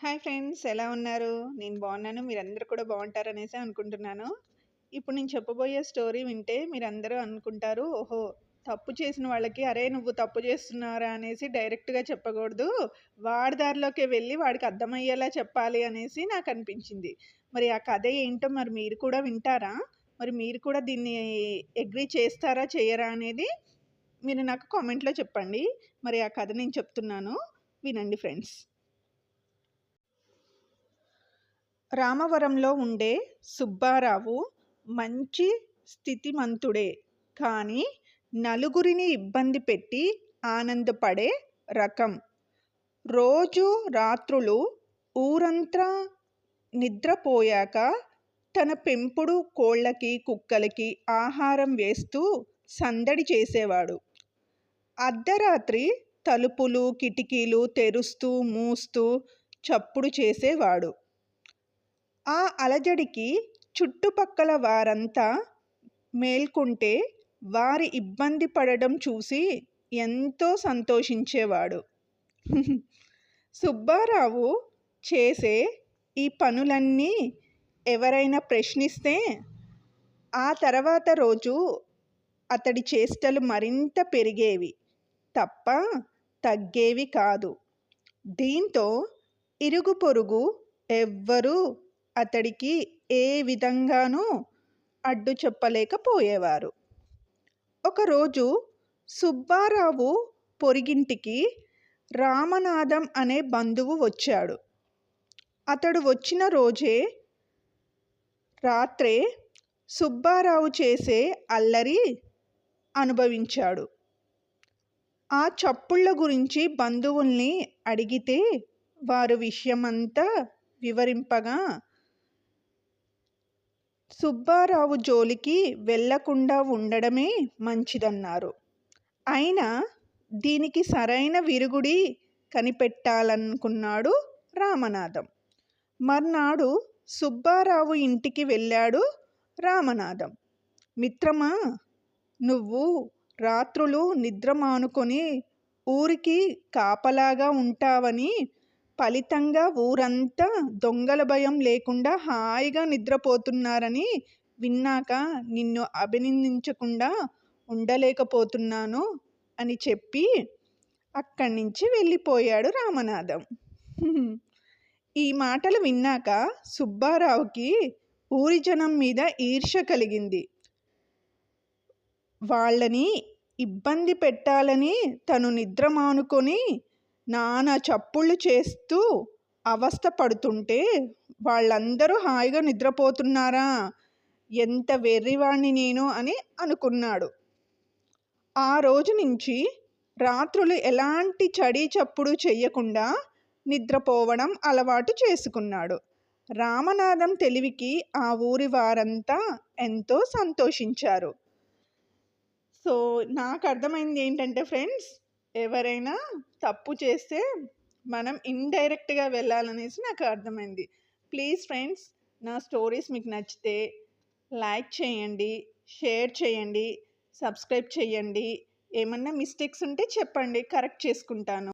Hi friends ఎలా ఉన్నారు? నేను బాగున్నాను. మీరందరూ కూడా బాగుంటారనేసి అనుకుంటున్నాను. ఇప్పుడు నేను చెప్పబోయే స్టోరీ వింటే మీరందరూ అనుకుంటారు ఓహో తప్పు చేసిన వాళ్ళకి అరే నువ్వు తప్పు చేస్తున్నారా అనేసి డైరెక్ట్గా చెప్పకూడదు. వాడి దారిలోకి వెళ్ళి వాడికి అర్థమయ్యేలా చెప్పాలి అనేసి నాకు అనిపించింది. మరి ఆ కథ ఏంటో మరి మీరు కూడా వింటారా? మరి మీరు కూడా దీన్ని అగ్రీ చేస్తారా చేయరా అనేది మీరు నాకు కామెంట్లో చెప్పండి. మరి ఆ కథ నేను చెప్తున్నాను. వినండి ఫ్రెండ్స్. రామవరంలో ఉండే సుబ్బారావు మంచి స్థితిమంతుడే. కానీ నలుగురిని ఇబ్బంది పెట్టి ఆనందపడే రకం. రోజు రాత్రులు ఊరంతా నిద్రపోయాక తన పెంపుడు కోళ్ళకి కుక్కలకి ఆహారం వేస్తూ సందడి చేసేవాడు. అర్ధరాత్రి తలుపులు కిటికీలు తెరుస్తూ మూస్తూ చప్పుడు చేసేవాడు. అలజడికి చుట్టుపక్కల వారంతా మేల్కొంటే వారి ఇబ్బంది పడడం చూసి ఎంతో సంతోషించేవాడు. సుబ్బారావు చేసే ఈ పనులన్నీ ఎవరైనా ప్రశ్నిస్తే ఆ తర్వాత రోజు అతడి చేష్టలు మరింత పెరిగేవి. తప్ప తగ్గేవి కాదు. దీంతో ఇరుగు పొరుగు ఎవ్వరూ అతడికి ఏ విధంగానూ అడ్డు చెప్పలేకపోయేవారు. ఒకరోజు సుబ్బారావు పొరిగింటికి రామనాథం అనే బంధువు వచ్చాడు. అతడు వచ్చిన రోజే రాత్రే సుబ్బారావు చేసే అల్లరి అనుభవించాడు. ఆ చప్పుళ్ళ గురించి బంధువుల్ని అడిగితే వారు విషయమంతా వివరింపగా సుబ్బారావు జోలికి వెళ్ళకుండా ఉండడమే మంచిదన్నారు. అయినా దీనికి సరైన విరుగుడి కనిపెట్టాలనుకున్నాడు రామనాథం. మర్నాడు సుబ్బారావు ఇంటికి వెళ్ళాడు రామనాథం. మిత్రమా నువ్వు రాత్రులు నిద్ర మానుకొని ఊరికి కాపలాగా ఉంటావని ఫలితంగా ఊరంతా దొంగల భయం లేకుండా హాయిగా నిద్రపోతున్నారని విన్నాక నిన్ను అభినందించకుండా ఉండలేకపోతున్నాను అని చెప్పి అక్కడి నుంచి వెళ్ళిపోయాడు రామనాథం. ఈ మాటలు విన్నాక సుబ్బారావుకి ఊరి జనం మీద ఈర్ష కలిగింది. వాళ్ళని ఇబ్బంది పెట్టాలని తను నిద్ర మానుకొని నానా చప్పుళ్ళు చేస్తూ అవస్థ పడుతుంటే వాళ్ళందరూ హాయిగా నిద్రపోతున్నారా? ఎంత వెర్రివాణ్ణి నేను అని అనుకున్నాడు. ఆ రోజు నుంచి రాత్రులు ఎలాంటి చడి చప్పుడు చెయ్యకుండా నిద్రపోవడం అలవాటు చేసుకున్నాడు. రామనాథం తెలివికి ఆ ఊరి వారంతా ఎంతో సంతోషించారు. సో నాకు అర్థమైంది ఏంటంటే ఫ్రెండ్స్ ఎవరైనా తప్పు చేస్తే మనం ఇండైరెక్ట్గా వెళ్ళాలనేసి నాకు అర్థమైంది. ప్లీజ్ ఫ్రెండ్స్ నా స్టోరీస్ మీకు నచ్చితే లైక్ చేయండి షేర్ చేయండి సబ్స్క్రైబ్ చేయండి. ఏమన్నా మిస్టేక్స్ ఉంటే చెప్పండి కరెక్ట్ చేసుకుంటాను.